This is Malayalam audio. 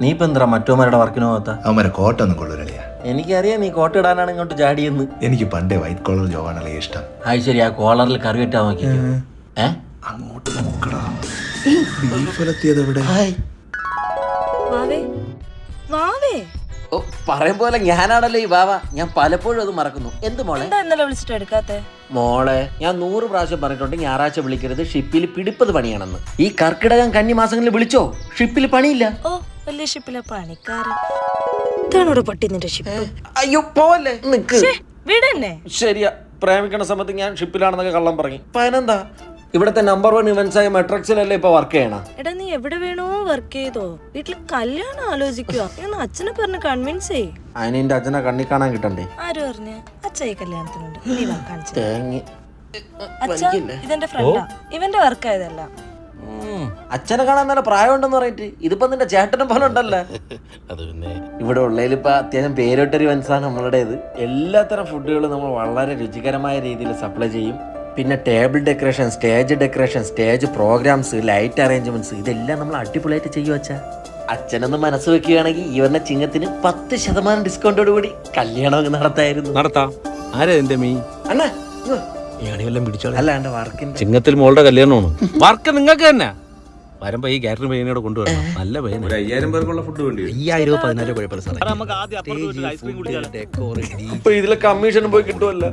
നീ ഇപ്പൊ എന്താ മറ്റോമാരുടെ വർക്കിന് പോകാത്ത അവന്മാരെ കോട്ട ഒന്നും കൊള്ളൂരളിയാ എനിക്കറിയാം നീ കോട്ട ഇടാനാണ് ഇങ്ങോട്ട് ചാടിയെന്ന്. എനിക്ക് പണ്ടേ വൈറ്റ് കോളർ ജോബാണല്ലേ ഇഷ്ടം. അത് ശരി ആ കോളറിൽ കറി വെട്ടാൻ നോക്കി ഏ? അങ്ങോട്ട് നോക്കടാ. ബീഫലെത്തിയത് എവിടെ? ഓ പറയും പോലെ ഞാനാണല്ലോ ഈ ബാവ ഞാൻ പലപ്പോഴും അത് മറക്കുന്നു. എന്ത് മോളെ? ഇന്നലെ വിളിച്ചിട്ട് എടുക്കാത്തെ? മോളെ ഞാൻ നൂറ് പ്രാവശ്യം പറഞ്ഞിട്ടുണ്ട് ഞായറാഴ്ച വിളിക്കരുത്. ഷിപ്പിൽ പിടിപ്പത് പണിയാണെന്ന്. ഈ കർക്കിടകം കന്നി മാസങ്ങളിൽ വിളിച്ചോ? ഷിപ്പിൽ പണിയില്ല. ഓ വലിയ ഷിപ്പിലെ പണിക്കാരൻ. ഇതാണോട് പട്ടി നിന്റെ ഷിപ്പ്? അയ്യോ പോലെ നിക്ക്. വീടന്നെ. ശരിയാ പ്രേമിക്കണ സമയത്ത് ഞാൻ ഷിപ്പിലാണെന്നൊക്കെ കള്ളം പറഞ്ഞു ഇപ്പൊ ഇവിടത്തെ നമ്പർ വൺ ഇവന്റ്സ് ആയ മെട്രിക്സിലല്ലേ ഇപ്പൊ വർക്ക് ചെയ്യണം? എടാ നീ എവിടെ വേണോ വർക്ക് ചെയ്തോ? വീട്ടിൽ കല്യാണം ആലോചിക്കുക എന്ന് അച്ഛനെ പറഞ്ഞ് കൺവിൻസ് ചെയ് അതിന് എന്റെ അച്ഛനെ കണ്ണി കാണാൻ കിട്ടണ്ടേ? ആര് പറഞ്ഞ? അച്ഛായി കല്യാണത്തിനുണ്ട്. നീ വാ കാണിച്ചു ഇതെന്റെ ഫ്രണ്ടാ ഇവന്റെ വർക്ക് ആയതല്ല. ഉം. അച്ഛനെ കാണാൻ നല്ല പ്രായമുണ്ടെന്ന് പറഞ്ഞിട്ട് ഇതിപ്പോ നിന്റെ ചേട്ടനെ പോലെ ഉണ്ടല്ലേ. അത് പിന്നെ ഇവിടെ ഉള്ളതിൽ ഇപ്പൊ അത്യാവശ്യം പേരൊട്ടൊരു മനസ്സാണ് നമ്മളുടേത്. എല്ലാത്തരം ഫുഡുകളും നമ്മൾ വളരെ രുചികരമായ രീതിയിൽ സപ്ലൈ ചെയ്യും. പിന്നെ table decoration stage decoration stage programmes light arrangements ഇതെല്ലാം നമ്മൾ അടിപൊളിയായിട്ട് ചെയ്യും അച്ഛാ. അച്ഛനൊന്ന് മനസ്സ് വെക്കുകയാണെങ്കിൽ ഈ വന്ന ചിങ്ങത്തിന് പത്ത് ശതമാനം ഡിസ്കൗണ്ടോടുകൂടി കല്യാണം നടത്തായിരുന്നു. നടത്താം. ആരാ എന്റെ മീ അണ്ണാ വർക്കിന്റെ ചിങ്ങത്തിൽ മോളുടെ കല്യാണമാണ്. വർക്ക് നിങ്ങൾക്ക് തന്നെ. വരുമ്പോ ഈ കാറ്ററിംഗ് പയ്യനോട് കൊണ്ടുവരണം. നല്ല പയ്യനെ ഒരു അയ്യായിരം പേർക്കുള്ള ഫുഡ് വേണ്ടി അയ്യായിരം പതിനായിരം കുഴപ്പമില്ല സാറേ. നമുക്ക് ആദ്യം അപ്പുറത്ത് ഐസ്ക്രീം കുടിച്ചാലോ? അപ്പൊ ഇതിലെ കമ്മീഷൻ പോയി കിട്ടുമല്ലോ